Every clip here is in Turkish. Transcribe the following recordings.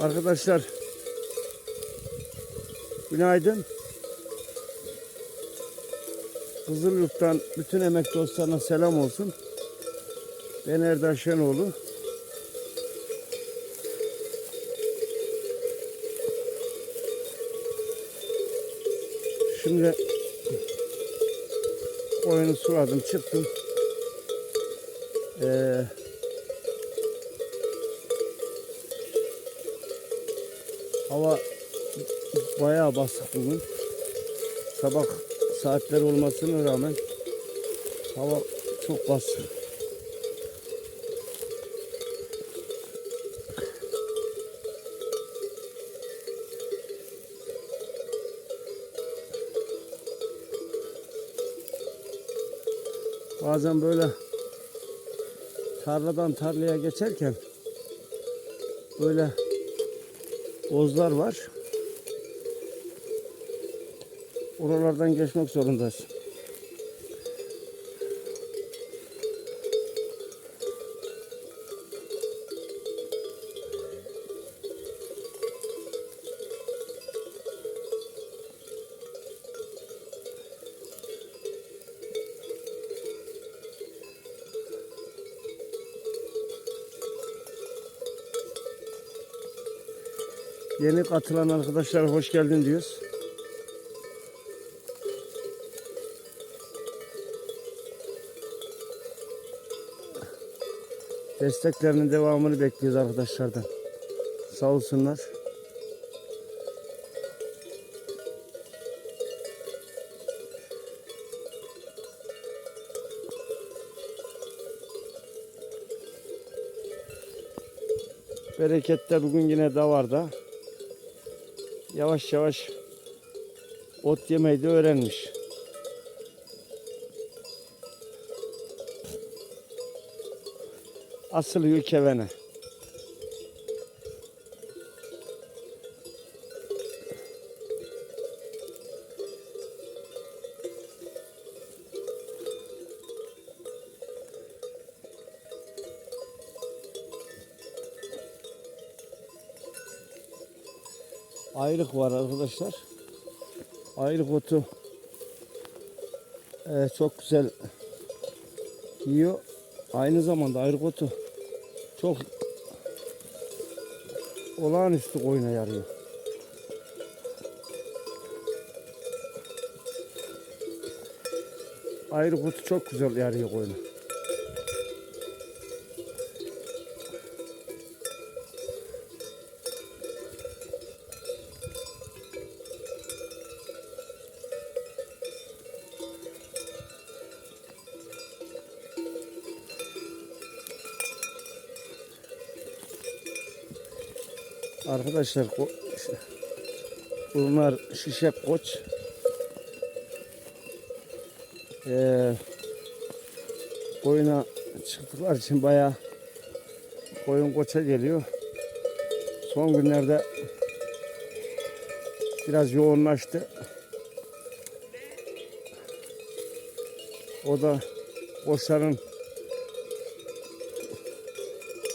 Arkadaşlar günaydın. Kızılyurt'tan bütün emek dostlarına selam olsun. Ben Erdal Şenoğlu. Şimdi oyunu suladım çıktım. Ee, hava bayağı basık bugün. Sabah saatler olmasına rağmen hava çok basık. Bazen böyle tarladan tarlaya geçerken böyle ozlar var. Oralardan geçmek zorundayız. Yeni katılan arkadaşlar hoş geldin diyoruz. Desteklerinin devamını bekliyoruz arkadaşlardan. Sağ olsunlar. Berekette bugün yine davarda. Yavaş yavaş ot yemeyi de öğrenmiş. Asılıyor kevene. Ayrık var arkadaşlar. Ayrık otu eee, çok güzel yiyor. Aynı zamanda ayrık otu çok olağanüstü koyuna yarıyor. Ayrık otu çok güzel yarıyor koyuna. Arkadaşlar bunlar şişek koç. Ee, koyuna çıktıklar için bayağı koyun koça geliyor. Son günlerde biraz yoğunlaştı. O da koçların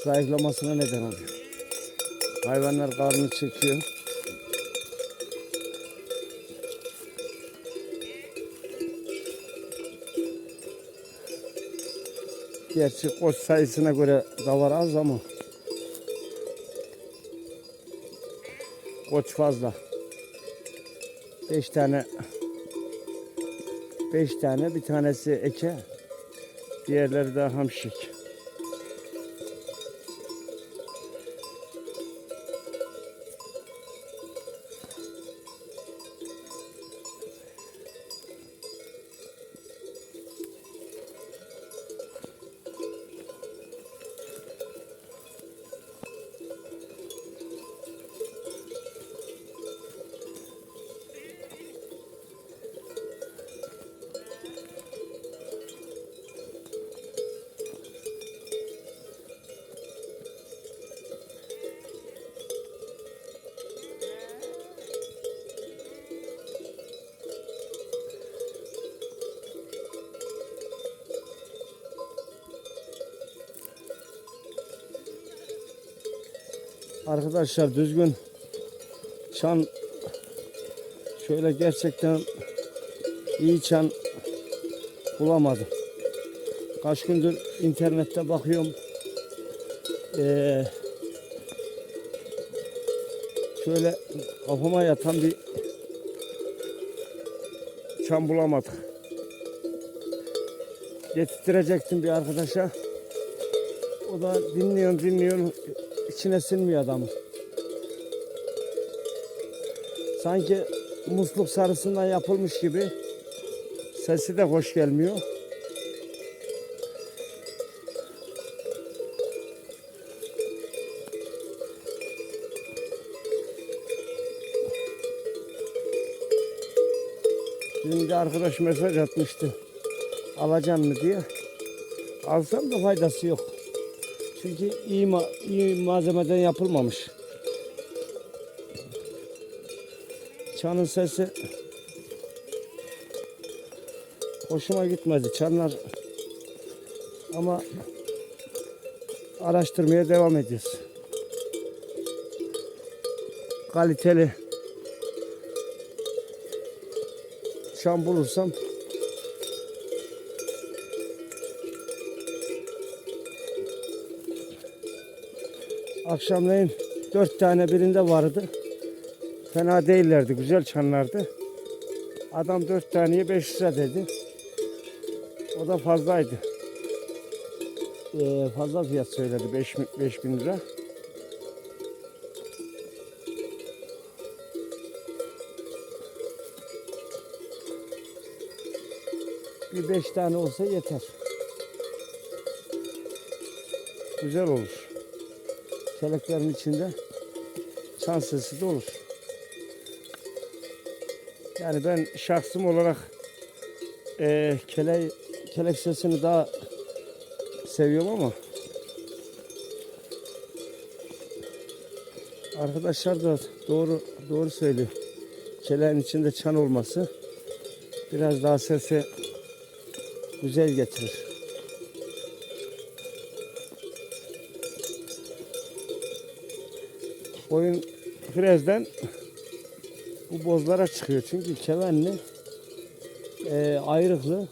zayıflamasına neden oluyor. Hayvanlar karnı çekiyor. Gerçi koç sayısına göre davar az ama koç fazla. Beş tane beş tane bir tanesi eke diğerleri de hamşik. Arkadaşlar düzgün çan şöyle gerçekten iyi çan bulamadım. Kaç gündür internette bakıyorum. Ee, şöyle kafama yatan bir çam bulamadık. Getirtecektim bir arkadaşa. O da dinliyorum dinliyorum içine sinmiyor adamın. Sanki musluk sarısından yapılmış gibi sesi de hoş gelmiyor. Bir arkadaş mesaj atmıştı. Alacağım mı diye. Alsam da faydası yok. Çünkü iyi, ma- iyi malzemeden yapılmamış. Çanın sesi hoşuma gitmedi. Çanlar ama araştırmaya devam ediyoruz. Kaliteli çan bulursam Akşamleyin dört tane birinde vardı. Fena değillerdi, güzel çanlardı. Adam dört taneye 5 lira dedi. O da fazlaydı. Ee, fazla fiyat söyledi, 5 beş bin lira. Bir beş tane olsa yeter. Güzel olur keleklerin içinde çan sesi de olur. Yani ben şahsım olarak eee kele, kelek sesini daha seviyorum ama arkadaşlar da doğru doğru söylüyor. Keleğin içinde çan olması biraz daha sesi güzel getirir. Koyun frezden bu bozlara çıkıyor. Çünkü kevenli e, ayrıklı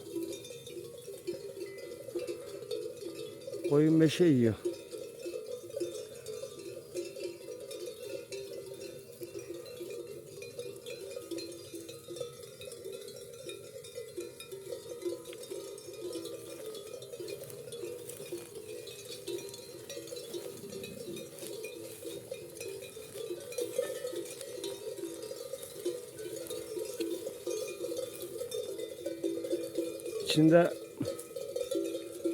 koyun meşe yiyor. İçinde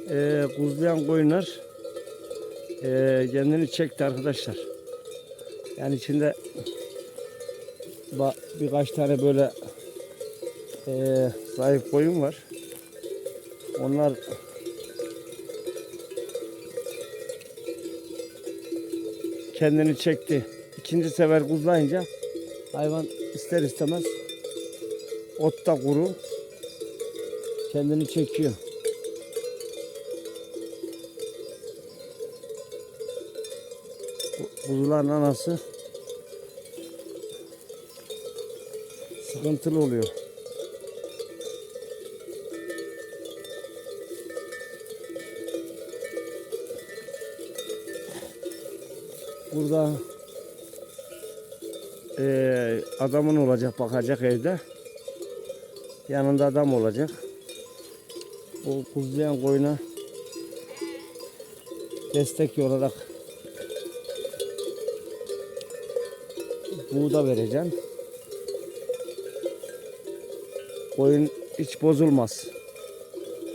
e, kuzlayan koyunlar e, kendini çekti arkadaşlar. Yani içinde ba- birkaç tane böyle e, zayıf koyun var. Onlar kendini çekti. İkinci sefer kuzlayınca hayvan ister istemez otta kuru kendini çekiyor. Kuzuların anası sıkıntılı oluyor. Burada eee, adamın olacak bakacak evde. Yanında adam olacak. O kuzlayan koyuna destek olarak buğda vereceğim. Koyun hiç bozulmaz.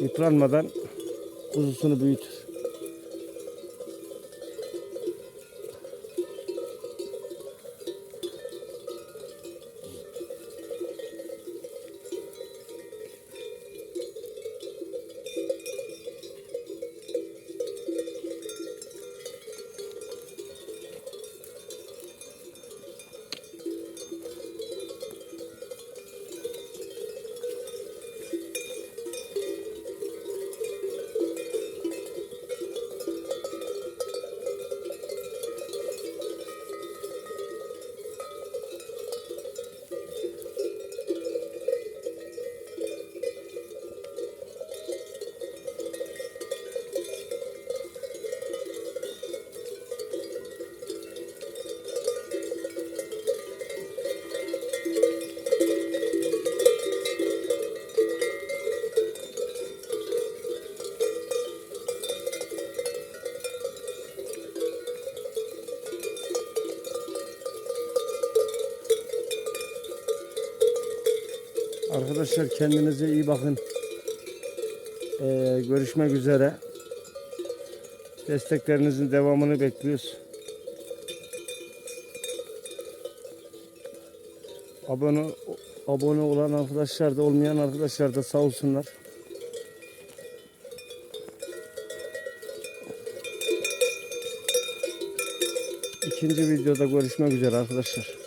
Yıpranmadan kuzusunu büyütür. Arkadaşlar kendinize iyi bakın. Ee, görüşmek üzere. Desteklerinizin devamını bekliyoruz. Abone abone olan arkadaşlar da olmayan arkadaşlar da sağ olsunlar. İkinci videoda görüşmek üzere arkadaşlar.